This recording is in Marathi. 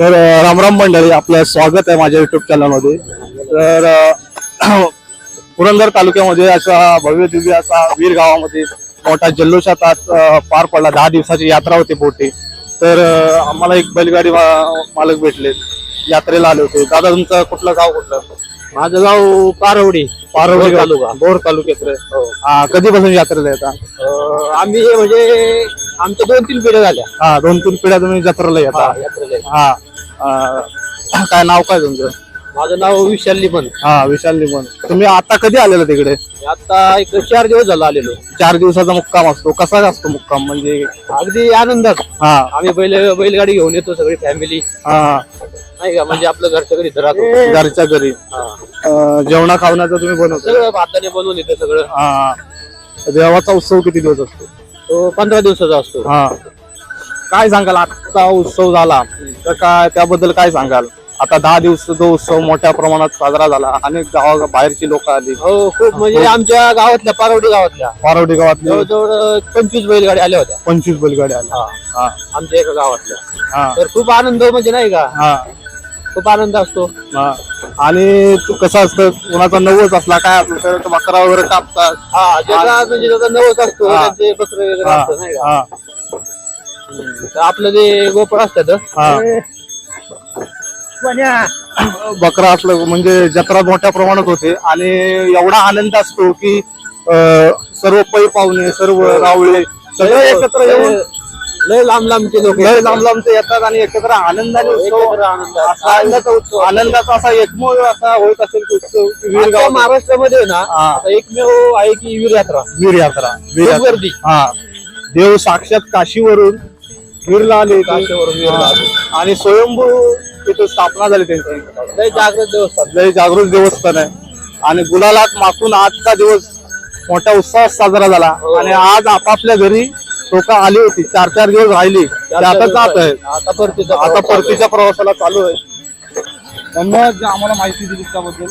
तर रामराम मंडळी आपलं स्वागत आहे माझ्या युट्यूब चॅनलमध्ये तर पुरंदर तालुक्यामध्ये अशा भव्य दिव्य असा वीर गावामध्ये मोठा जल्लोषात आज पार पडला. दहा दिवसाची यात्रा होती मोठी. तर आम्हाला एक बैलगाडी मालक भेटले. यात्रेला आले होते. दादा तुमचं कुठलं गाव कुठलं? माझं गाव पारवडी पारवडी. तालुका. बोर तालुक्यात. हा. कधीपासून यात्रेला येतात आम्ही म्हणजे आमच्या दोन तीन पिढ्या झाल्या. हा दोन तीन पिढ्या तुम्ही जत्रेला येता. यात्रेला. हा काय नाव काय तुमचं? माझं नाव विशाल लिमन. हा विशाल निमन तुम्ही आता कधी आलेला तिकडे? आता एक चार दिवस झाला आलेलो. चार दिवसाचा मुक्काम असतो. कसा असतो मुक्काम? म्हणजे अगदी आनंदात. हा. आम्ही बैल बैलगाडी घेऊन येतो सगळी फॅमिली हा. नाही का? म्हणजे आपलं घरच्या घरी राहतो. घरच्या घरी. अं, जेवणा खावण्याचं तुम्ही बनवता? सगळं भाताने बनवून येतं सगळं. हा. देवाचा उत्सव किती दिवस असतो? तो पंधरा दिवसाचा असतो. हा. काय सांगाल? आजचा उत्सव झाला. तर काय त्याबद्दल काय सांगाल? आता दहा दिवस तो उत्सव मोठ्या प्रमाणात साजरा झाला. अनेक गावा बाहेरची लोक आली. हो खूप म्हणजे आमच्या गावातल्या पारवडी गावातल्या. पारवडी गावातली जवळजवळ पंचवीस बैलगाडी आल्या होत्या. पंचवीस बैलगाड्या आल्या. हा. आमच्या एका गावातल्या. हा. तर खूप आनंद म्हणजे नाही का? हा. खूप आनंद असतो. हा. आणि तू कसं असतं कुणाचा नवस असला काय असलं तर बकरा वगैरे कापतात. हा म्हणजे त्याचा नवस असतो हा. त्यांचे बकरे वगैरे हा, असतं नाही का? हा, तर आपलं जे गोपड असतात हा. बकरा असलं म्हणजे जत्रा मोठ्या प्रमाणात होते. आणि एवढा आनंद असतो की सर्व पै पाहुणे सर्व रावळे सगळे एकत्र येऊन लय लांब लांबचे लोक लय लांब लांबचे येतात आणि एकत्र आनंदाने उत्सव आनंदाचा उत्सव. आनंदाचा असा एकमेव असा होत असेल की उत्सव महाराष्ट्रामध्ये ना एकमेव आहे की वीर यात्रा. वीर यात्रा वीर गर्दी हा. देव साक्षात काशीवरून वीरला आले. काशीवरून वीरला आले. आणि स्वयंभू तिथे स्थापना झाली त्यांची. लय जागृत देवस्थान. लय जागृत देवस्थान आहे. आणि गुलालात मागून आजचा दिवस मोठ्या उत्साहात साजरा झाला. हो. आणि आज आपापल्या घरी लोक आली होती. चार चार दिवस राहिली. ते आता जात आहे आता परतीचा आता. परतीच्या प्रवासाला चालू आहे. धन्यवाद. जे आम्हाला माहिती दिली त्याबद्दल.